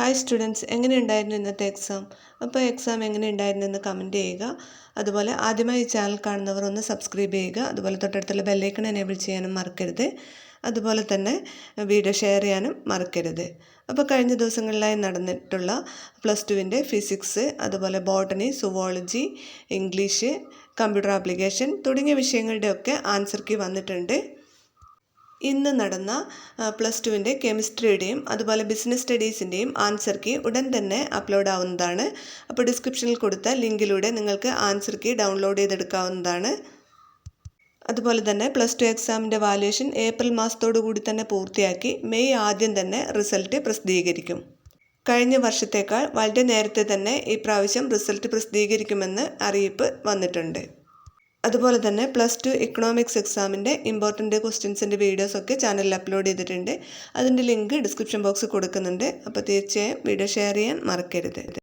Hi students എങ്ങനെയുണ്ടായിരുന്നു ഇന്നത്തെ exam അപ്പോൾ എക്സാം എങ്ങനെ ഉണ്ടായിരുന്നു എന്ന് കമന്റ് ചെയ്യുക. അതുപോലെ ആദ്യമായി ഈ ചാനൽ കാണുന്നവർ ഒന്ന് സബ്സ്ക്രൈബ് ചെയ്യുക. അതുപോലെ തൊട്ടടുത്തുള്ള ബെല്ലൈക്കൺ എനേബിൾ ചെയ്യാനും മറക്കരുത്. അതുപോലെ തന്നെ വീഡിയോ ഷെയർ ചെയ്യാനും മറക്കരുത്. അപ്പോൾ കഴിഞ്ഞ ദിവസങ്ങളിലായി നടന്നിട്ടുള്ള പ്ലസ് ടുവിന്റെ ഫിസിക്സ് അതുപോലെ botany zoology English computer application തുടങ്ങിയ വിഷയങ്ങളുടെയൊക്കെ ആൻസർ കീ വന്നിട്ടുണ്ട്. ഇന്ന് നടന്ന പ്ലസ് ടുവിന്റെ കെമിസ്ട്രിയുടെയും അതുപോലെ ബിസിനസ് സ്റ്റഡീസിന്റെയും ആൻസർ കീ ഉടൻ തന്നെ അപ്ലോഡ് ആവുന്നതാണ്. അപ്പോൾ ഡിസ്ക്രിപ്ഷനിൽ കൊടുത്ത ലിങ്കിലൂടെ നിങ്ങൾക്ക് ആൻസർ കീ ഡൗൺലോഡ് ചെയ്തെടുക്കാവുന്നതാണ്. അതുപോലെ തന്നെ പ്ലസ് ടു എക്സാമിന്റെ വാല്യുവേഷൻ ഏപ്രിൽ മാസത്തോടു കൂടി തന്നെ പൂർത്തിയാക്കി മെയ് ആദ്യം തന്നെ റിസൾട്ട് പ്രസിദ്ധീകരിക്കും. കഴിഞ്ഞ വർഷത്തേക്കാൾ വളരെ നേരത്തെ തന്നെ ഈ പ്രാവശ്യം റിസൾട്ട് പ്രസിദ്ധീകരിക്കുമെന്ന് അറിയിപ്പ് വന്നിട്ടുണ്ട്. അതുപോലെ തന്നെ പ്ലസ് ടു ഇക്കണോമിക്സ് എക്സാമിന്റെ ഇമ്പോർട്ടന്റ് ക്വസ്റ്റ്യൻസിന്റെ വീഡിയോസൊക്കെ ചാനലിൽ അപ്ലോഡ് ചെയ്തിട്ടുണ്ട്. അതിന്റെ ലിങ്ക് ഡിസ്ക്രിപ്ഷൻ ബോക്സിൽ കൊടുക്കുന്നുണ്ട്. അപ്പോൾ തീർച്ചയായും വീഡിയോ ഷെയർ ചെയ്യാൻ മറക്കരുത്.